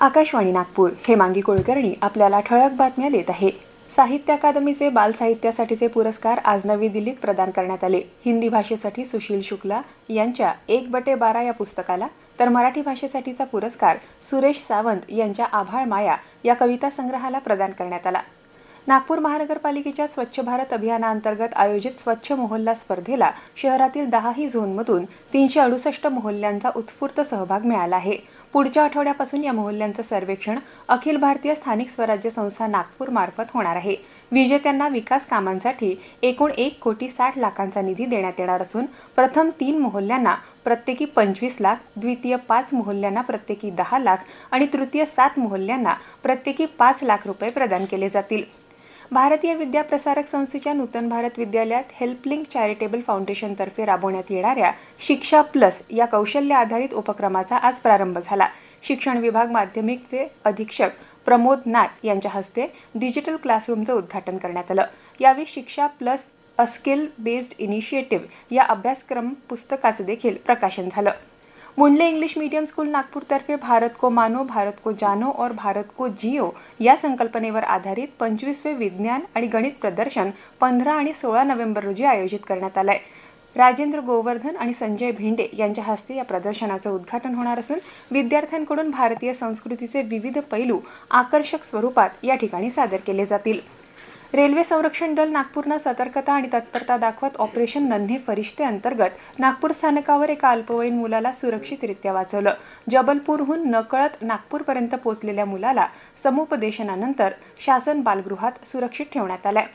आकाशवाणी नागपूर. हे मांगी कुलकर्णी आपल्याला ठळक बातम्या देत आहे. साहित्य अकादमीचे बाल साहित्यासाठीचे पुरस्कार आज नवी दिल्लीत प्रदान करण्यात आले. हिंदी भाषेसाठी सुशील शुक्ला यांच्या एक बटे बारा या पुस्तकाला तर मराठी भाषेसाठीचा पुरस्कार सुरेश सावंत यांच्या आभाळ माया या कविता संग्रहाला प्रदान करण्यात आला. नागपूर महानगरपालिकेच्या स्वच्छ भारत अभियानाअंतर्गत आयोजित स्वच्छ मोहल्ला स्पर्धेला शहरातील दहाही झोनमधून तीनशे अडुसष्ट मोहल्ल्यांचा उत्स्फूर्त सहभाग मिळाला आहे. पुढच्या आठवड्यापासून या मोहल्ल्यांचं सर्वेक्षण अखिल भारतीय स्थानिक स्वराज्य संस्था नागपूर मार्फत होणार आहे. विजेत्यांना विकास कामांसाठी एकूण एक कोटी साठ लाखांचा निधी देण्यात येणार असून प्रथम तीन मोहल्ल्यांना प्रत्येकी पंचवीस लाख द्वितीय पाच मोहल्ल्यांना प्रत्येकी दहा लाख आणि तृतीय सात मोहल्ल्यांना प्रत्येकी पाच लाख रुपये प्रदान केले जातील. भारतीय विद्या प्रसारक संस्थेच्या नूतन भारत विद्यालयात हेल्पलिंक चॅरिटेबल फाउंडेशनतर्फे राबवण्यात येणाऱ्या शिक्षा प्लस या कौशल्य आधारित उपक्रमाचा आज प्रारंभ झाला. शिक्षण विभाग माध्यमिकचे अधीक्षक प्रमोद नाट यांच्या हस्ते डिजिटल क्लासरूमचं उद्घाटन करण्यात आलं. यावेळी Shiksha plus a skill based initiative या अभ्यासक्रम पुस्तकाचं देखील प्रकाशन झालं. मुंडले इंग्लिश मीडियम स्कूल नागपूरतर्फे भारत को मानो भारत को जानो और भारत को जियो या संकल्पनेवर आधारित पंचवीसवे विज्ञान आणि गणित प्रदर्शन पंधरा आणि सोळा नोव्हेंबर रोजी आयोजित करण्यात आलं आहे राजेंद्र गोवर्धन आणि संजय भेंडे यांच्या हस्ते या प्रदर्शनाचं उद्घाटन होणार असून विद्यार्थ्यांकडून भारतीय संस्कृतीचे विविध पैलू आकर्षक स्वरूपात या ठिकाणी सादर केले जातील. रेल्वे संरक्षण दल नागपूरनं सतर्कता आणि तत्परता दाखवत ऑपरेशन नन्हे फरिश्ते अंतर्गत नागपूर स्थानकावर एका अल्पवयीन मुलाला सुरक्षितरित्या वाचवलं. जबलपूरहून नकळत नागपूरपर्यंत पोहोचलेल्या मुलाला समुपदेशनानंतर शासन बालगृहात सुरक्षित ठेवण्यात आलंय.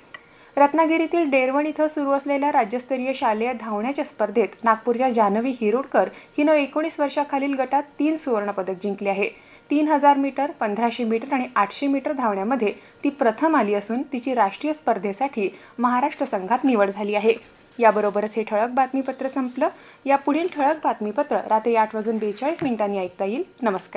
रत्नागिरीतील डेरवण इथं सुरू असलेल्या राज्यस्तरीय शालेय धावण्याच्या स्पर्धेत नागपूरच्या जानवी हिरोडकर हिनं एकोणीस वर्षाखालील गटात तीन सुवर्णपदक जिंकले आहे. तीन हजार मीटर पंधराशे मीटर आणि आठशे मीटर धावण्यामध्ये ती प्रथम आली असून तिची राष्ट्रीय स्पर्धेसाठी महाराष्ट्र संघात निवड झाली आहे. याबरोबरच हे ठळक बातमीपत्र संपलं. या पुढील ठळक बातमीपत्र रात्री आठ वाजून बेचाळीस मिनिटांनी ऐकता येईल. नमस्कार.